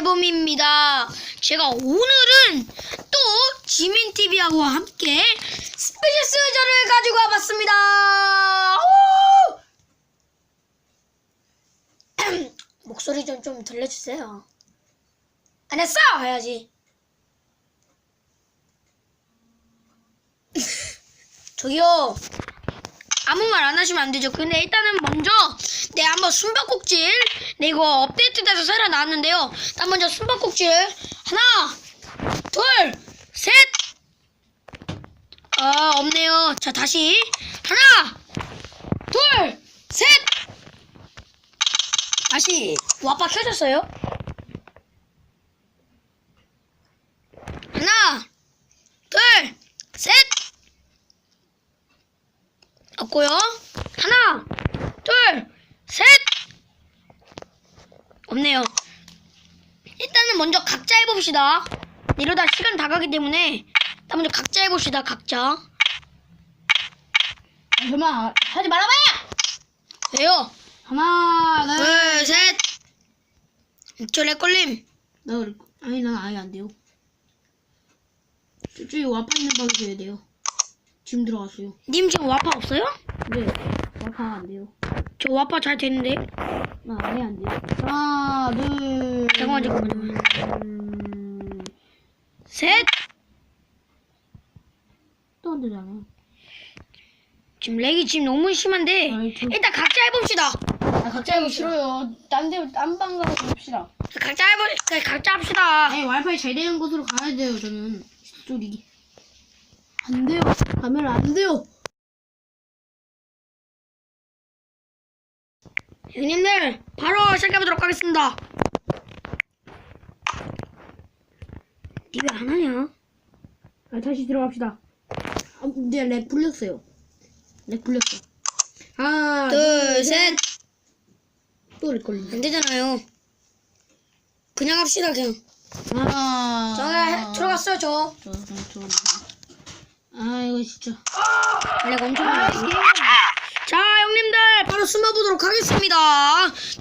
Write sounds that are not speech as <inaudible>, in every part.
해봄입니다. 제가 오늘은 또 지민TV하고 함께 스페셜 스저를 가지고 와봤습니다. 오! <clears throat> 목소리 좀, 좀 들려주세요. 안 했어! 해야지. <laughs> 저기요. 아무 말 안 하시면 안 되죠. 근데 일단은 먼저 네 한번 숨바꼭질 네 이거 업데이트돼서 새로 나왔는데요. 일단 먼저 숨바꼭질 하나 둘 셋 아 없네요. 자 다시 하나 둘 셋 다시 와빠 켜졌어요? 하나 둘 셋 없고요. 하나, 둘, 셋. 없네요. 일단은 먼저 각자 해봅시다. 이러다 시간 다 가기 때문에 일단 먼저 각자 해봅시다. 각자. 그만 하지 말아봐요. 왜요? 하나, 둘. 둘, 셋. 저 렉걸림. 나. 아니 난 아예 안 돼요. 저쪽에 와파 있는 방에 해야 돼요. 지금 들어갔어요. 님 지금 와파 없어요? 네. 와파 안 돼요. 저 와파 잘 되는데. 나 아예 안 돼요. 하나, 둘. 잠깐만, 잠깐만, 음, 셋. 또 안 되잖아요. 지금 렉이 지금 너무 심한데 아이, 저- 일단 각자 해봅시다. 아, 각자 해보 싫어요. 딴 데, 딴방 가서 봅시다. 각자 해보, 각자 합시다. 아니, 와이파이 잘 되는 곳으로 가야 돼요, 저는. 소리. 안 돼요. 가면 안 돼요. 형님들 바로 시작해보도록 하겠습니다. 니왜안 하냐? 아, 다시 들어갑시다. 아, 근데 렉 풀렸어요. 렉 풀렸어. 하나, 둘, 셋. 또 렉 걸린다. 안 되잖아요. 그냥 합시다, 그냥. 하나. 저 해- 들어갔어요, 저. 저, 저, 저. 아, 이거 진짜. 렉 엄청 많이. 자, 형님들 바로 숨어보도록 하겠습니다.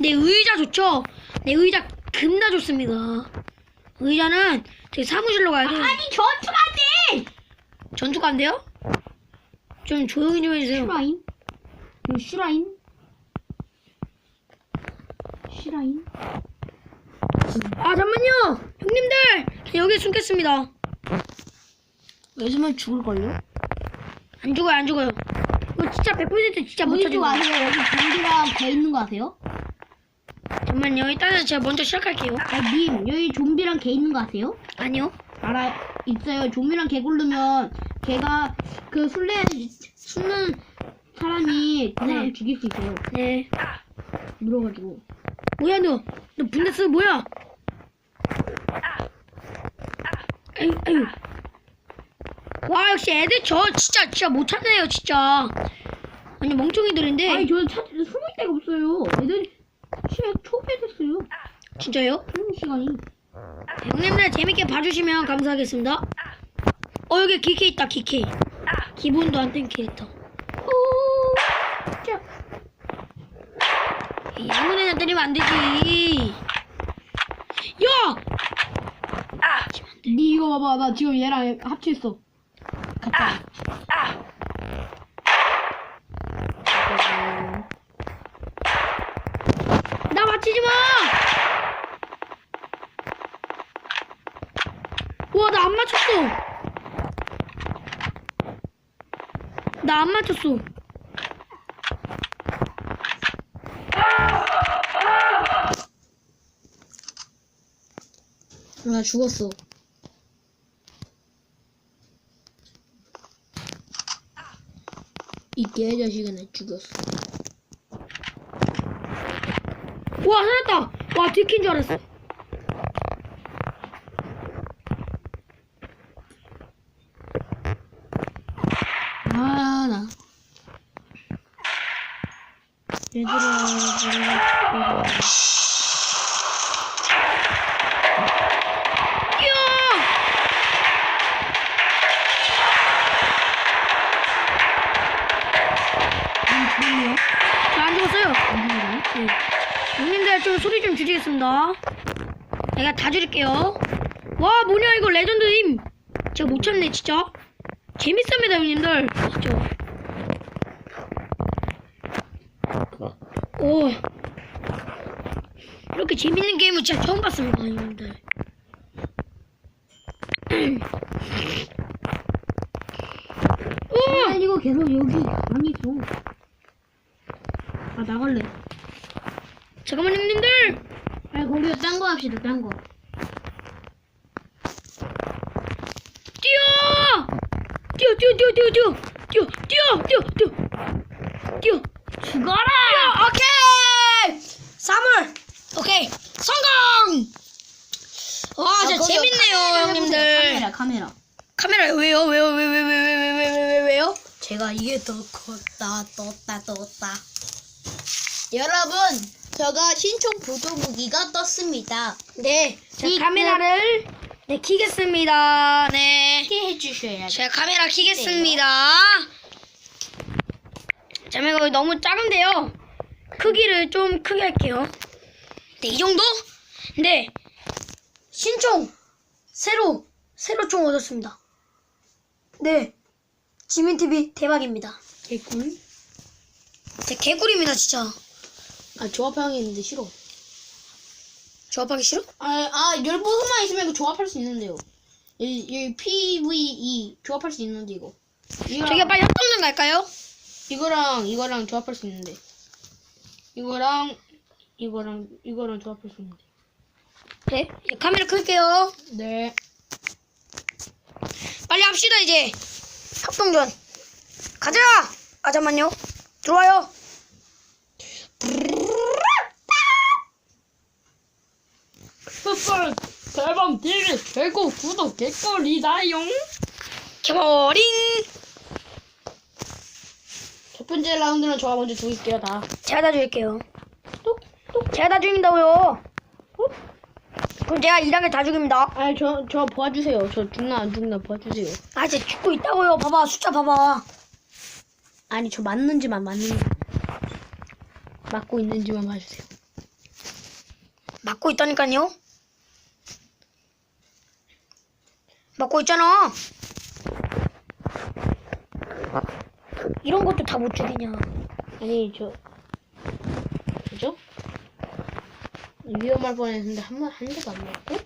내 의자 좋죠? 내 의자 금나 좋습니다. 의자는 저희 사무실로 가야 돼요. 아니, 전투가 안 돼! 전투가 안 돼요? 좀 조용히 좀 해주세요. 슈라인? 이거 슈라인? 슈라인? 아 잠만요 형님들 저 여기 숨겠습니다 요즘은 죽을걸요? 안 죽어요 안 죽어요 이거 진짜 100% 진짜 못 찾은 쪽거 아세요? 여기 좀비랑 개 있는 거 아세요? 잠만요 일단은 제가 먼저 시작할게요 아, 님, 여기 좀비랑 개 있는 거 아세요? 아니요 알아, 있어요. 좀비랑 개 고르면 걔가 그 술래, 숨는 사람이 그 사람 네. 죽일 수 있어요. 네 물어가지고. 뭐야 너 너 분데스 뭐야 아유 아유 와 역시 애들 저 진짜 진짜 못 찾네요 진짜 아니 멍청이들인데 아니, 저는 찾, 숨을 데가 없어요. 애들이 시간 초기화됐어요. 진짜요? film 시간이. 형님들 재밌게 봐주시면 감사하겠습니다. 어 여기 기케 있다 기케. 기본도 안 진짜. 에이, 아무데나 때리면 안 되지. 야! 니 이거 봐봐. 나 지금 얘랑 합치했어. 가짜. 나 맞히지 마! 와, 나 안 맞췄어. 나 안 맞췄어. 나 죽었어. 이 개자식은 나 죽였어. 와, 살았다. 와, 들킨 줄 알았어. 아, 나. 얘들아, 얘들아. 좀 소리 좀 줄이겠습니다. 내가 다 줄일게요. 와, 뭐냐, 이거 레전드임. 제가 못 참네, 진짜. 재밌습니다, 형님들. 진짜. 오. 이렇게 재밌는 게임을 진짜 처음 봤습니다, 형님들. <clears throat> 오! 아, 이거 계속 여기 있어. 아, 나갈래. 잠깐만, 형님들! 아, 거기서 딴거 합시다, 딴 거. 뛰어! 뛰어, 뛰어, 뛰어, 뛰어, 뛰어! 뛰어, 뛰어, 뛰어, 뛰어! 뛰어! 죽어라! 뛰어! 오케이! 사물! 오케이! 성공! 와, 진짜 재밌네요, 형님들. 카메라, 카메라. 카메라 왜요? 왜요? 왜, 왜, 왜, 왜, 왜, 왜, 왜, 왜, 왜요? 제가 이게 더 컸다 떴다 떴다 여러분 제가 신총 보조 무기가 떴습니다 네, 자, 이- 카메라를 네 키겠습니다. 네, 이렇게 해주셔야죠 제가 카메라 키겠습니다. 자, 이거 너무 작은데요. 크기를 좀 크게 할게요. 네, 이 정도? 네, 신총 새로 새로 총 얻었습니다. 네, 지민 TV 대박입니다. 개꿀 제 개꿀입니다, 진짜. 아 조합하기 있는데 싫어. 조합하기 싫어? 아아 열보석만 있으면 이거 조합할 수 있는데요. 이, 이 PVE 조합할 수 있는데 이거. 이거랑, 저기 빨리 협동전 갈까요? 이거랑 이거랑 조합할 수 있는데. 이거랑 이거랑 이거랑 조합할 수 있는데. 네, 카메라 끌게요. 네. 빨리 합시다 이제. 협동전. 가자! 아 잠만요 들어와요 대박 TV 최고 구독 댓글이다용. 개버링! 첫 번째 라운드는 저가 먼저 죽일게요 다. 제가 다 줄게요. 제가 다 죽인다고요. 그럼 제가 2단계 다 죽입니다. 아니 저, 저 도와주세요. 저 죽나 안 죽나 도와주세요. 아 이제 죽고 있다고요. 봐봐 숫자 봐봐. 아니 저 맞는지만 맞는지 맞고 있는지만 봐주세요. 맞고 있다니까요 맞고 있잖아. 이런 것도 다 못 죽이냐. 아니 저 그죠? 위험할 뻔했는데 한번한 대도 안 맞고?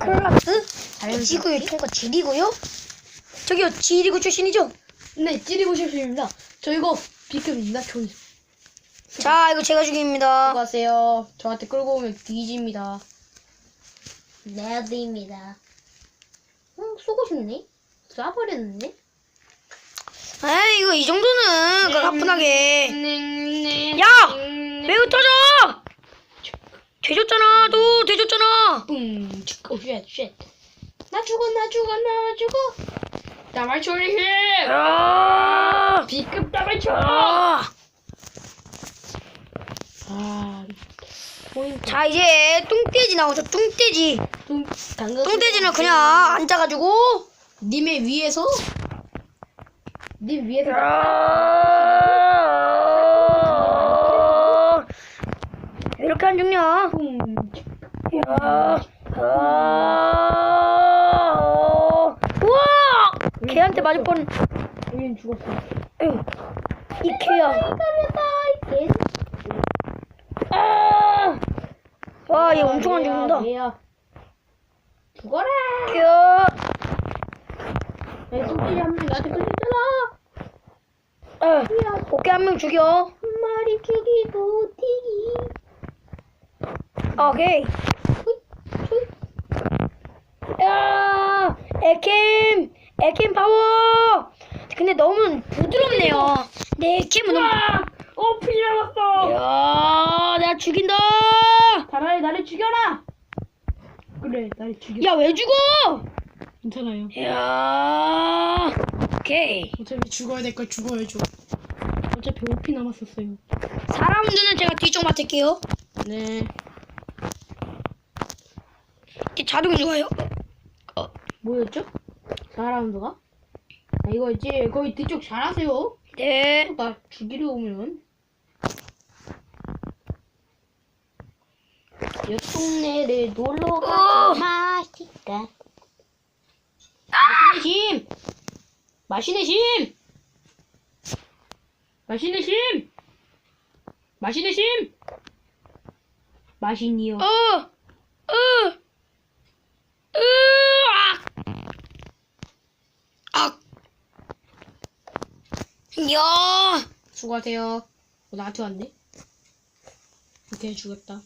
클라스? 지구의 통과 지리고요? 저기요 지리고 출신이죠? 네 찌르고 싶습니다. 저 이거 비급입니다 총 자 이거 제가 죽입니다. 수고하세요. 저한테 끌고 오면 뒤집니다. 네드입니다. 어 쏘고 싶네? 쏴버렸는데 에이 이거 이 정도는 그 가뿐하게. 네, 야! 왜 흩어져! 되졌잖아 또 되졌잖아. 뿡 오쉣쉣. 나 죽어 나 죽어 나 죽어. 다말 처리해 아, 비급 다말 쳐 아. 아, 포인트. 자 이제 뚱돼지 나오죠 뚱돼지 뚱, 당근. 뚱돼지는 그냥 앉아가지고 님의 위에서? 님 위에서. 아. 이렇게 안 죽냐. 아. 우와 개한테 맞을 뻔 우린 죽었어. 에휴, 이 개야 아. 와, 얘 엄청 안 죽는다. 얘야. 죽어라. 개야. 내 손길이 한명 나한테 끌렸잖아. 아, 오케이, 한 명 죽여. 한 마리 죽이고 튀기. 오케이. 야, 에캠, 에캠 파워. 근데 너무 부드럽네요. 내 에캠은 너무. 어, 피 남았어. 야, 내가 죽인다. 차라리 나를 죽여라. 그래, 나를 죽여. 야, 왜 죽어? 괜찮아요. 야, 오케이. 어차피 죽어야 될 걸 죽어야죠. 어차피 5피 남았었어요. 4라운드는 제가 뒤쪽 맡을게요. 네. 이게 자동 좋아요. 뭐였죠? 4라운드가? 아, 이거였지. 거기 뒤쪽 잘하세요. 네. 나 죽이려 오면. 옆 동네를 놀러 어. 가서 마실까? 맛있는 심! 맛있는 심! 맛있는 심! 맛있는 심! 맛있니요? 어, 악, 야, 수고하세요. 어, 나한테 왔네? 오케이, 죽였다.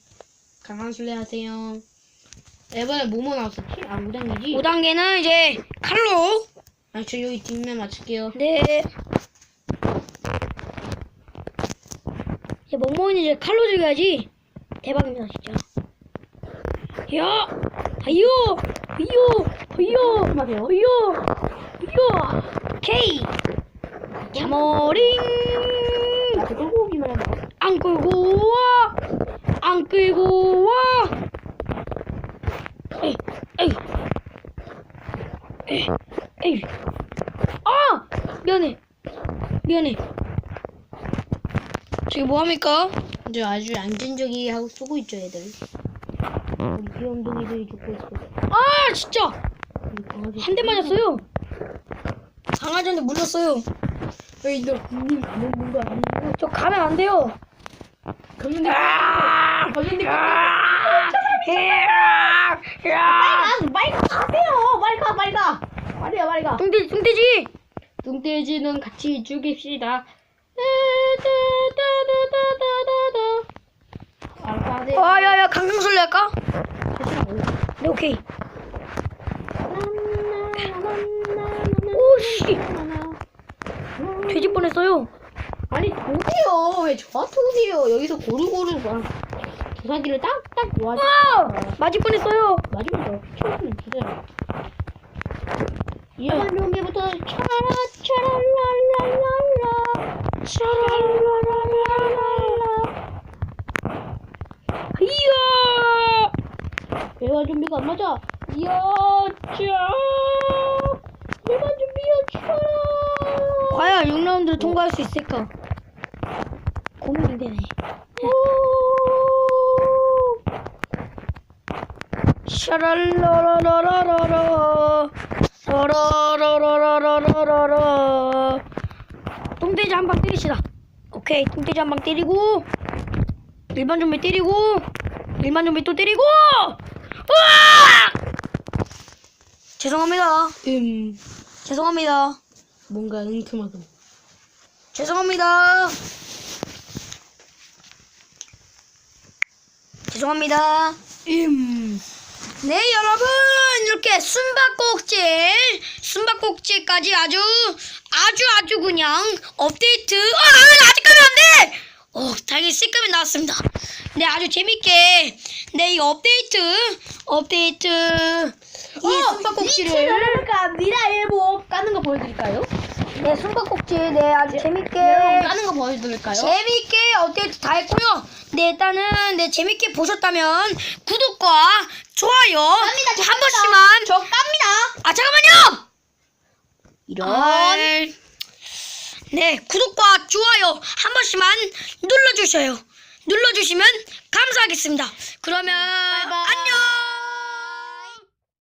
강한 술래 하세요. 이번에 뭐뭐 나왔었지? 아, 5단계지? 5단계는 이제 칼로, 아, 저 여기 뒷면 맞출게요. 네. 이제 멍멍이는 이제 칼로 죽여야지. 대박입니다, 진짜. 야! 아유! 아유! 아유! 조심하세요. 아유! 아유! 오케이! 자머링! 나한테 끌고 오기만 해봐. 안 끌고 와! 안 끌고 와! 에이! 에이! 에이! 에이! 아! 미안해. 미안해. 지금 뭐 합니까? 이제 아주 안전적이 하고 쏘고 있죠, 애들. 귀염둥이들이 죽고 있어. 아! 진짜! 한 대 맞았어요. 강아지한테 물렸어요. 왜 이들 국민 가면 뭔가 아니고. 저 가면 안 돼요. 가면 돼. 아! 가면 돼. 야! 야! 빨리 가세요. 빨리 가, 빨리 가. 빨리야, 빨리 가. 뚱돼지, 뚱돼지! 뚱돼지는 같이 죽입시다. 알파데. 아, 야, 야, 강강술래 할까? 네, 오케이. 오씨! 돼지 뻔했어요. 아니 도세요. 왜 저한테 오세요? 여기서 고루고루 막 주사기를 딱딱 놓아줘. 아! 맞을 뻔했어요. 맞으면 너 피쳐주면 주세요. 일반 좀비부터 차라 차랄랄랄랄라 차랄랄랄랄라 이야! 일반 좀비가 안 맞아. 이야 짜 일반 좀비야 차라. 과연 6라운드를 통과할 수 있을까? 고민이 되네. 샤랄라라라라라 라라라라라라라 똥돼지 한 방 때리시다. 오케이, 똥돼지 한 방 때리고 일반 좀비 때리고 일반 좀비 또 때리고 으악! 죄송합니다. 음 죄송합니다. 뭔가 은큼하고. 죄송합니다. 죄송합니다. 음. 네, 여러분. 이렇게 숨바꼭질, 숨바꼭질까지 아주, 아주, 아주 그냥 업데이트. 아, 아직 가면 안 돼! 어, 다행히 C급이 나왔습니다. 네, 아주 재밌게. 네, 이 업데이트, 업데이트. 이 숨바꼭질을. 그러니까 미라 일보 까는 거 보여드릴까요? 네, 숨바꼭질. 네, 아주 재밌게. 까는 거 보여드릴까요? 재밌게 업데이트 다 했고요. 네, 일단은 네 재밌게 보셨다면 구독과 좋아요 깝니다, 한 번씩만. 저 깝니다. 아 잠깐만요. 이런. 아, 네, 구독과 좋아요 한 번씩만 눌러주셔요. 눌러주시면 감사하겠습니다. 그러면 바이바이. 안녕.